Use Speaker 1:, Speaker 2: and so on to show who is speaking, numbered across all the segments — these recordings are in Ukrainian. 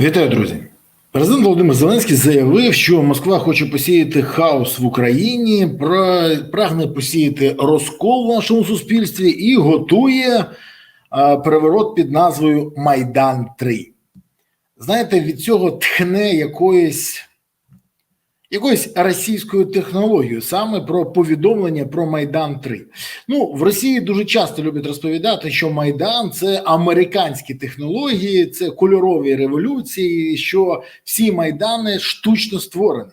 Speaker 1: Вітаю, друзі. Президент Володимир Зеленський заявив, що Москва хоче посіяти хаос в Україні, прагне посіяти розкол в нашому суспільстві і готує переворот під назвою Майдан 3 Знаєте, від цього тхне якоюсь, якоюсь російською технологією, саме про повідомлення про Майдан 3 Ну, в Росії дуже часто люблять розповідати, що Майдан це американські технології, це кольорові революції, що всі майдани штучно створені.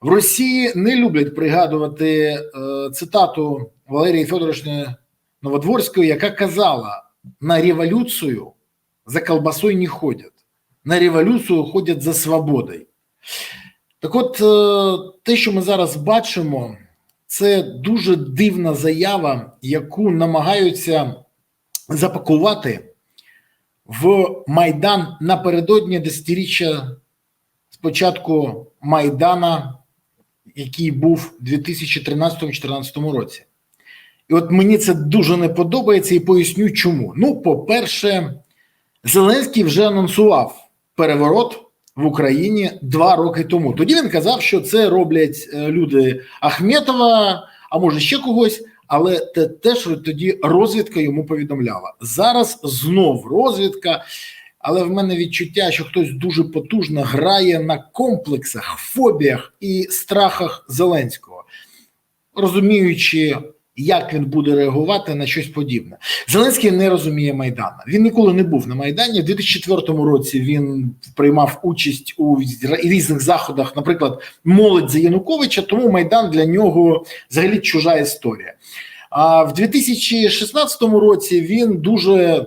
Speaker 1: В Росії не люблять пригадувати е, цитату Валерії Федоровични Новодворської, яка казала: на революцію за колбасою не ходять, на революцію ходять за свободою. Так от, е, те, що ми зараз бачимо, це дуже дивна заява, яку намагаються запакувати в Майдан напередодні десятиріччя спочатку Майдана, який був у 2013-2014 році. І от мені це дуже не подобається і поясню, чому. Ну, по-перше, Зеленський вже анонсував переворот в Україні два роки тому. Тоді він казав, що це роблять е, люди Ахметова, а може ще когось. Але те теж тоді розвідка йому повідомляла. Зараз знов розвідка, але в мене відчуття, що хтось дуже потужно грає на комплексах, фобіях і страхах Зеленського, розуміючи, як він буде реагувати на щось подібне. Зеленський не розуміє Майдана. Він ніколи не був на Майдані. У 2004 році він приймав участь у різних заходах, наприклад, молодь за Януковича. Тому Майдан для нього взагалі чужа історія. А в 2016 році він дуже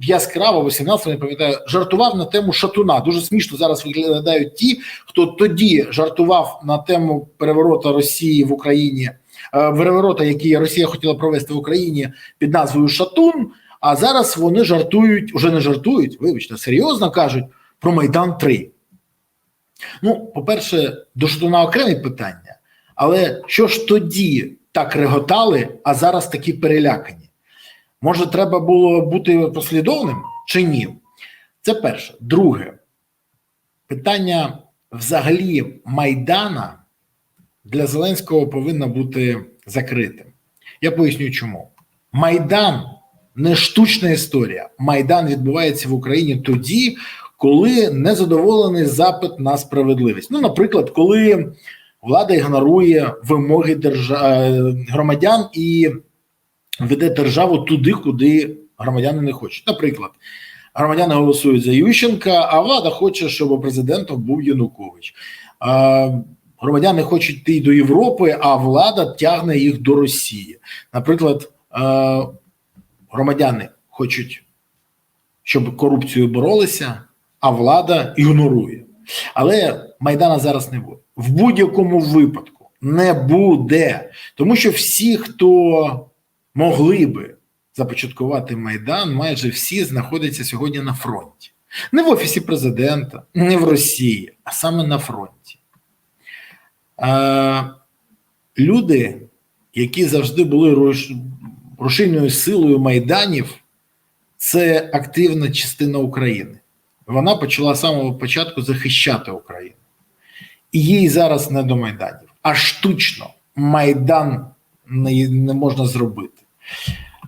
Speaker 1: яскраво, 18 не пам'ятаю, жартував на тему шатуна. Дуже смішно зараз виглядають ті, хто тоді жартував на тему переворота Росії в Україні, переворота, який Росія хотіла провести в Україні під назвою Шатун. А зараз вони жартують, уже не жартують, вибачте, серйозно кажуть про Майдан 3 Ну, по-перше, до Шатуна окреме питання, але що ж тоді так реготали, а зараз такі перелякані? Може, треба було бути послідовним чи ні? Це перше. Друге, питання взагалі Майдана для Зеленського повинно бути закритим. Я поясню, чому. Майдан не штучна історія. Майдан відбувається в Україні тоді, коли незадоволений запит на справедливість. Ну, наприклад, коли влада ігнорує вимоги держа... громадян і веде державу туди, куди громадяни не хочуть. Наприклад, громадяни голосують за Ющенка, а влада хоче, щоб президентом був Янукович. Громадяни хочуть йти до Європи, а влада тягне їх до Росії. Наприклад, громадяни хочуть, щоб корупцію боролися, а влада ігнорує. Але Майдана зараз не буде. В будь-якому випадку не буде, тому що всі, хто могли би започаткувати майдан, майже всі знаходяться сьогодні на фронті, не в офісі президента, не в Росії, а саме на фронті. Люди, які завжди були руш... рушійною силою майданів, це активна частина України. Вона почала з самого початку захищати Україну. І їй зараз не до майданів, а штучно майдан не, не можна зробити.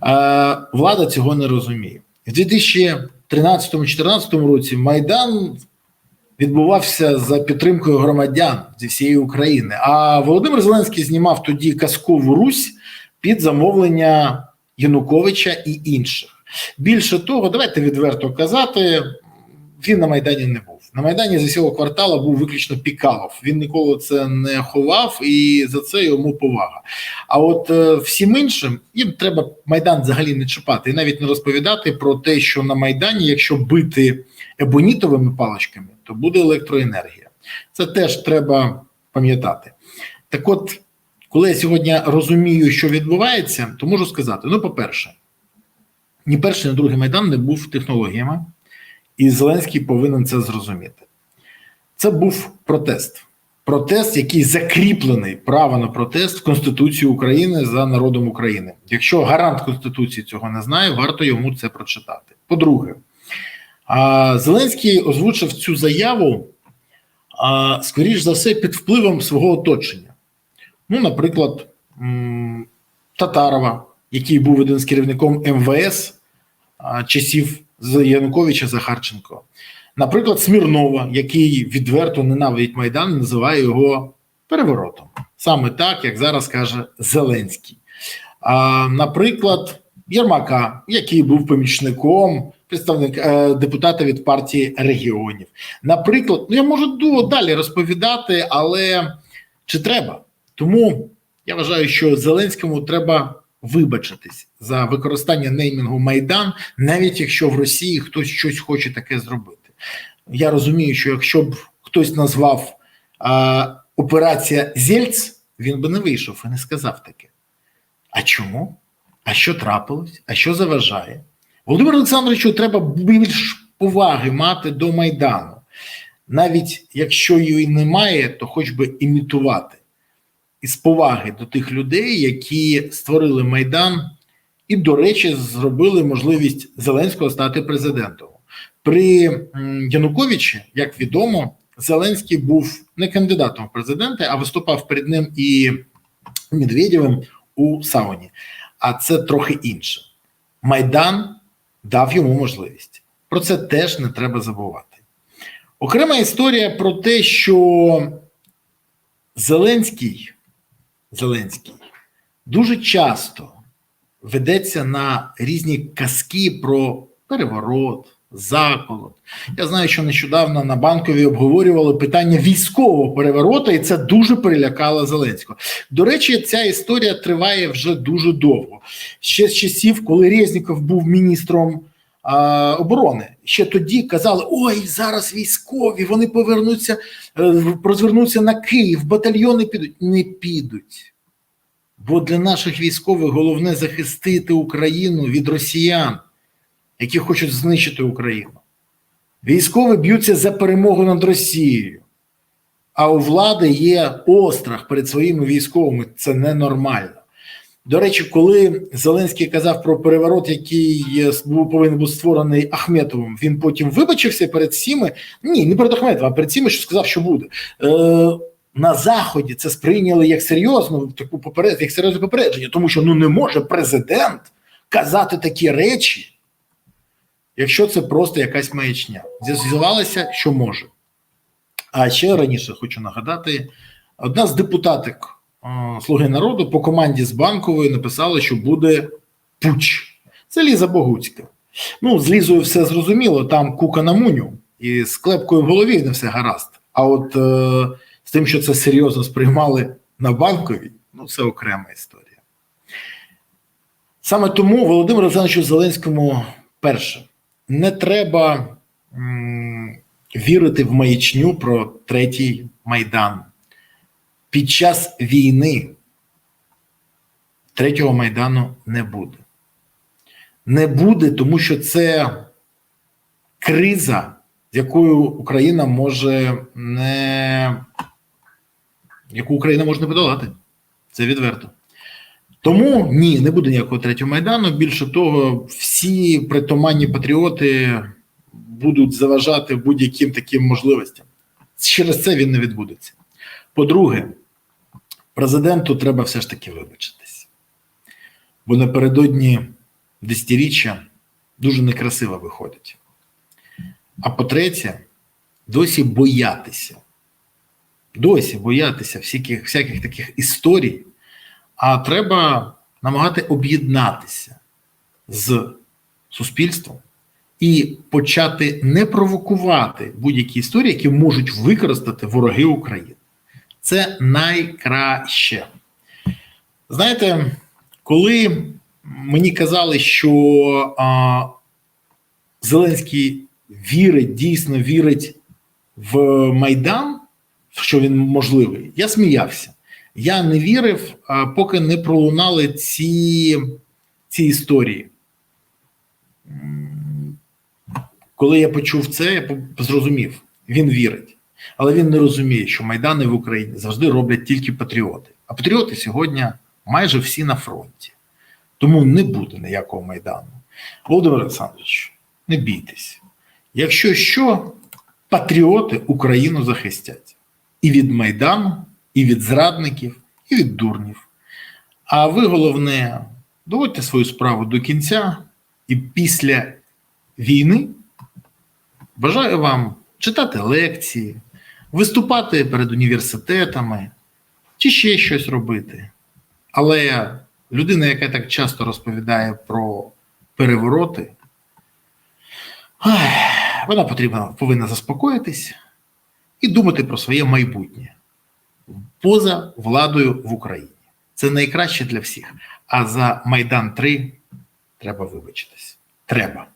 Speaker 1: Е, влада цього не розуміє. В 2013-2014 році Майдан відбувався за підтримкою громадян зі всієї України. А Володимир Зеленський знімав тоді казкову Русь під замовлення Януковича і інших. Більше того, давайте відверто казати, він на Майдані не був. На Майдані з усього квартала був виключно Пікалов. Він ніколи це не ховав, і за це йому повага. А от е, всім іншим їм треба Майдан взагалі не чіпати і навіть не розповідати про те, що на Майдані, якщо бити ебонітовими паличками, то буде електроенергія. Це теж треба пам'ятати. Так от, коли я сьогодні розумію, що відбувається, то можу сказати: ну, по-перше, ні перший, ні другий майдан не був технологіями. І Зеленський повинен це зрозуміти. Це був протест. Протест, який закріплений право на протест в Конституції України за народом України. Якщо гарант Конституції цього не знає, варто йому це прочитати. По-друге, Зеленський озвучив цю заяву, скоріш за все, під впливом свого оточення. Ну, наприклад, Татарова, який був один з керівником МВС часів з Януковича Захарченко. Наприклад, Смірнова, який відверто ненавидить Майдан, називає його переворотом. Саме так, як зараз каже Зеленський. А, наприклад, Єрмака, який був помічником представник е, депутата від партії регіонів. Наприклад, ну я можу далі розповідати, але чи треба? Тому я вважаю, що Зеленському треба вибачитись за використання неймінгу Майдан, навіть якщо в Росії хтось щось хоче таке зробити. Я розумію, що якщо б хтось назвав а, операція Зельц, він би не вийшов і не сказав таке. А чому? А що трапилось? А що заважає? Володимиру Олександровичу треба більш поваги мати до Майдану. Навіть якщо її немає, то хоч би імітувати із поваги до тих людей, які створили Майдан, і, до речі, зробили можливість Зеленського стати президентом. При Януковичі, як відомо, Зеленський був не кандидатом в президенти, а виступав перед ним і Медведєвим у сауні. А це трохи інше. Майдан дав йому можливість. Про це теж не треба забувати. Окрема історія про те, що Зеленський, Зеленський дуже часто ведеться на різні казки про переворот, заколот. Я знаю, що нещодавно на банковій обговорювали питання військового перевороту, і це дуже перелякало Зеленського. До речі, ця історія триває вже дуже довго. Ще з часів, коли Резніков був міністром оборони. Ще тоді казали: ой, зараз військові, вони повернуться, е, розвернуться на Київ, батальйони підуть. Не підуть. Бо для наших військових головне захистити Україну від росіян, які хочуть знищити Україну. Військові б'ються за перемогу над Росією, а у влади є острах перед своїми військовими. Це ненормально. До речі, коли Зеленський казав про переворот, який був повинен бути створений Ахметовим, він потім вибачився перед всіми. Ні, не перед Ахметовим, а перед всіми, що сказав, що буде. Е, на заході це сприйняли як серйозну таку поперед, як серйозне попередження, тому що ну не може президент казати такі речі, якщо це просто якась маячня. З'ясувалося, що може. А ще раніше хочу нагадати: одна з депутаток Слуги народу по команді з банкової написала, що буде пуч. Це Ліза Богуцька. Ну, з Лізою все зрозуміло, там кука на муню, і з клепкою в голові не все гаразд. А от е, з тим, що це серйозно сприймали на банковій, ну це окрема історія. Саме тому Володимиру Олександровичу Зеленському перше не треба м, вірити в маячню про третій майдан. Під час війни третього майдану не буде. Не буде, тому що це криза, з якою Україна може не яку Україна може не подолати. Це відверто. Тому ні, не буде ніякого третього майдану. Більше того, всі притоманні патріоти будуть заважати будь-яким таким можливостям. Через це він не відбудеться. По-друге, президенту треба все ж таки вибачитись. Бо напередодні десятиріччя дуже некрасиво виходить. А по-третє, досі боятися. Досі боятися всяких, всяких таких історій, а треба намагати об'єднатися з суспільством і почати не провокувати будь-які історії, які можуть використати вороги України. Це найкраще. Знаєте, коли мені казали, що а, Зеленський вірить, дійсно вірить в Майдан, що він можливий, я сміявся. Я не вірив, а, поки не пролунали ці, ці історії. Коли я почув це, я зрозумів, він вірить. Але він не розуміє, що Майдани в Україні завжди роблять тільки патріоти. А патріоти сьогодні майже всі на фронті. Тому не буде ніякого Майдану. Володимир Олександрович, не бійтесь. Якщо що, патріоти Україну захистять і від Майдану, і від зрадників, і від дурнів. А ви, головне, доводьте свою справу до кінця, і після війни бажаю вам читати лекції, виступати перед університетами чи ще щось робити. Але людина, яка так часто розповідає про перевороти, вона потрібна, повинна заспокоїтись і думати про своє майбутнє поза владою в Україні. Це найкраще для всіх. А за Майдан 3 треба вибачитись. Треба.